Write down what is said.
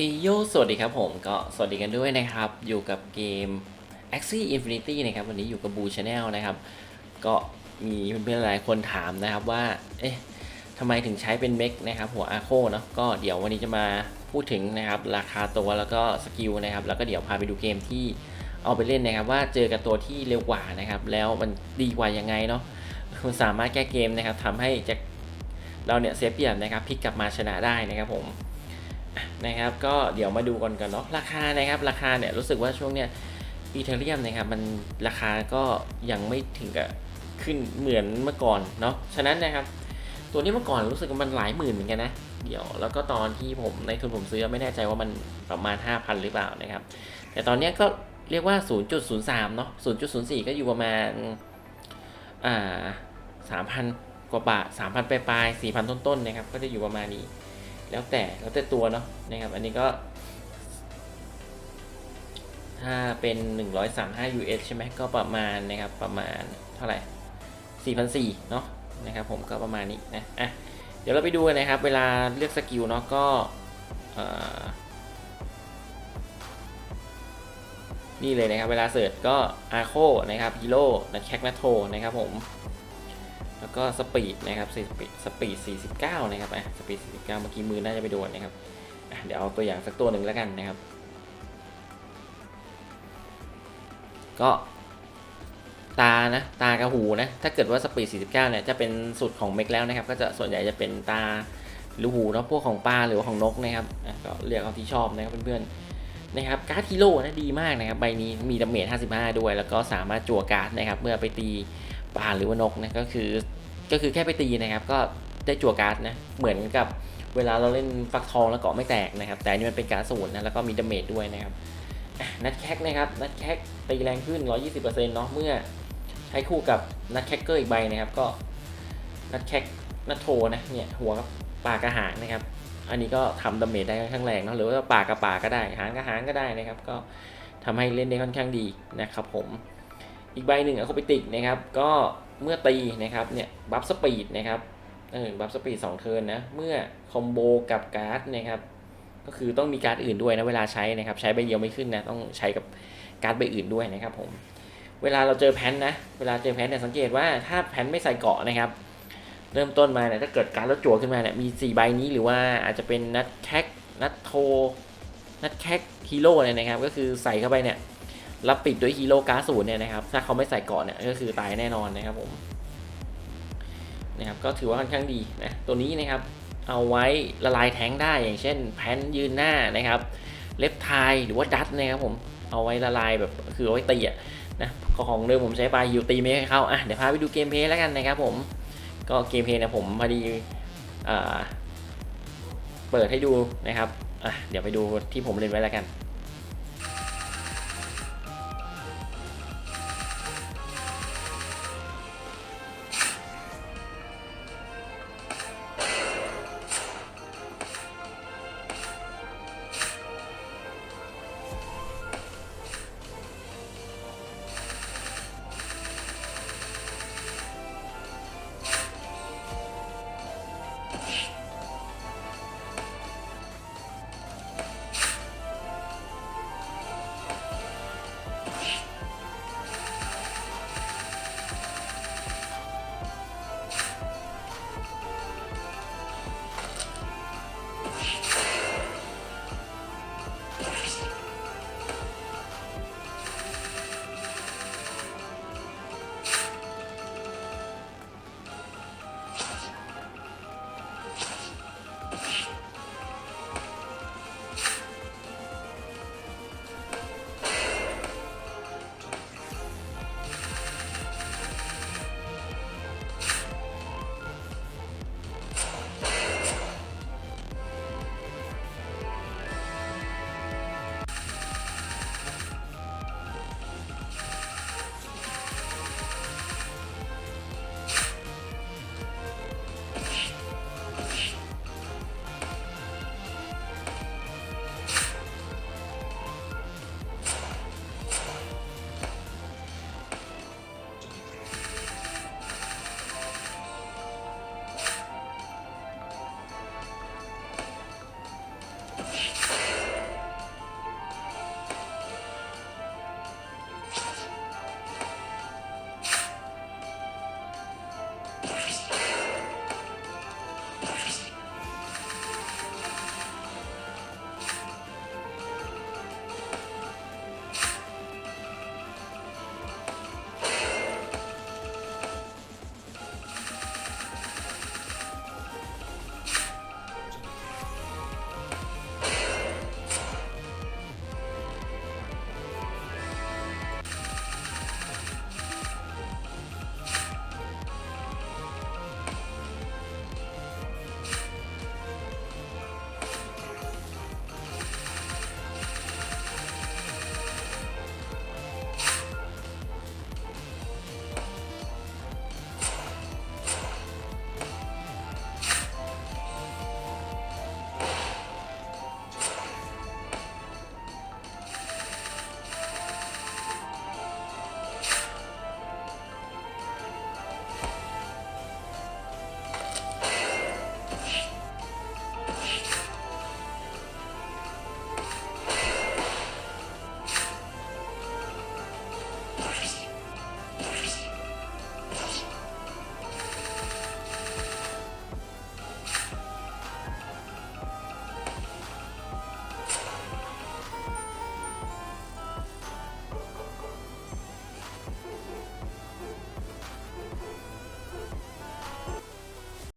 เอโยสวัสดีครับผมก็สวัสดีกันด้วยนะครับ อยู่กับเกม Axie Infinity นะครับ วันนี้อยู่กับบูชาแนลนะครับ ก็มีเพื่อนๆหลายคนถามนะครับว่า เอ๊ะทำไมถึงใช้เป็นเมกนะครับ หัวอาโคเนาะก็เดี๋ยววันนี้จะมาพูดถึงนะครับ ราคาตัวแล้วก็สกิลนะครับ แล้วก็เดี๋ยวพาไปดูเกมที่เอาไปเล่นนะครับ ว่าเจอกับตัวที่เร็วกว่านะครับ แล้วมันดีกว่ายังไงเนาะคุณสามารถแก้เกมนะครับทำให้จากเราเนี่ยเสียเปรียบนะครับพลิกกลับมาชนะได้นะครับผม นะครับก็เดี๋ยวมาดูกันกันเนาะราคานะครับราคาเนี่ยรู้สึกว่าช่วงเนี้ยอีเทเรียมนะครับมันราคาก็ยังไม่ถึงกับขึ้นเหมือนเมื่อก่อนเนาะฉะนั้นนะครับ ตัวนี้เมื่อก่อนรู้สึกว่ามันหลายหมื่นเหมือนกันนะเดี๋ยวแล้วก็ตอนที่ผมในทุนผมซื้อไม่แน่ใจว่ามันประมาณ 5,000 หรือเปล่านะครับ แต่ตอนนี้ก็เรียกว่า 0.03 เนาะ0.04 ก็อยู่ประมาณอ่า3,000 กว่าบาท3,000ปลายๆ4,000 ต้นๆนะครับก็จะอยู่ประมาณนี้ แล้วแต่แล้วแต่ตัวเนาะนะครับ อันนี้ก็ ถ้าเป็น 135 US ใช่ไหมก็ประมาณนะครับประมาณเท่าไหร่4,400เนาะนะครับผมก็ประมาณนี้นะอะเดี๋ยวเราไปดูกันนะครับ เวลาเลือกสกิลเนาะก็นี่เลยนะครับ เวลาเสิร์ชก็อาโคนะครับฮีโร่นักแคกนัทโทนะครับผม แล้วก็สปีดนะครับสปีดสปีด49 นะครับอะสปีด49 เมื่อกี้มือน่าจะไปโดนนะครับเดี๋ยวเอาตัวอย่างสักตัวหนึ่งแล้วกันนะครับ ก็ตานะตากับหูนะถ้าเกิดว่าสปีด49 เนี่ยจะเป็นสุดของเมกแล้วนะครับ ก็จะส่วนใหญ่จะเป็นตาหรือหูเนาะพวกของปลาหรือของนกนะครับก็เลือกเอาที่ชอบนะครับเพื่อนๆนะครับการ์ดฮีโร่นะดีมากนะครับใบนี้มีดาเมจ55 ด้วย แล้วก็สามารถจั่วการ์ดนะครับเมื่อไปตี ปลาหรือว่านกนะก็คือก็คือแค่ไปตีนะครับ ก็ได้จั่วการ์ดนะเหมือนกับเวลาเราเล่นฟักทองแล้วเกาะไม่แตกนะครับ แต่อันนี้มันเป็นการ์ดศูนย์นะแล้วก็มีดาเมจด้วยนะครับนัดแคกนะครับนัดแคกตีแรงขึ้น 120%เนาะเมื่อใช้คู่กับนัดแคกเกอร์อีกใบนะครับ ก็นัดแคกนัดโทนะเนี่ยหัวกับปากกระหางนะครับ อันนี้ก็ทำดาเมจได้ค่อนข้างแรงเนาะหรือว่าปากกับปากก็ได้หางกับหางก็ได้นะครับ ก็ทำให้เล่นได้ค่อนข้างดีนะครับผม อีกใบหนึ่งอะโคปิติกนะครับก็เมื่อตีนะครับเนี่ยบัฟสปีดนะครับเออบัฟสปีดสองเทิร์นนะเมื่อคอมโบกับการ์ดนะครับก็คือต้องมีการ์ดอื่นด้วยนะเวลาใช้นะครับใช้ใบเดียวไม่ขึ้นนะต้องใช้กับการ์ดใบอื่นด้วยนะครับผมเวลาเราเจอแพนนะเวลาเจอแพนเนี่ยสังเกตว่าถ้าแพนไม่ใส่เกาะนะครับ เริ่มต้นมาเนี่ยถ้าเกิดการดแล้วจั่วขึ้นมาเนี่ยมี4ใบนี้หรือว่าอาจจะเป็นนัดแคกนัดโทนัดแคกฮีโร่เนี่ยนะครับก็คือใส่เข้าไปเนี่ย รับปิดด้วยฮีโร่การ์ดศูนย์เนี่ยนะครับ ถ้าเขาไม่ใส่เกาะเนี่ยก็คือตายแน่นอนนะครับผมนะครับก็ถือว่าค่อนข้างดีนะตัวนี้นะครับ เอาไว้ละลายแท้งได้อย่างเช่น แพนยืนหน้านะครับ เล็บไทยหรือว่าดัตนะครับผมเอาไว้ละลายแบบคือเอาไว้ตีอะนะของเดิมผมใช้ปลาฮิวตีไม่ให้เข้าอะเดี๋ยวพาไปดูเกมเพลย์แล้วกันนะครับผมก็เกมเพลย์เนี่ยผมพอดีเปิดให้ดูนะครับอะเดี๋ยวไปดูที่ผมเล่นไว้แล้วกัน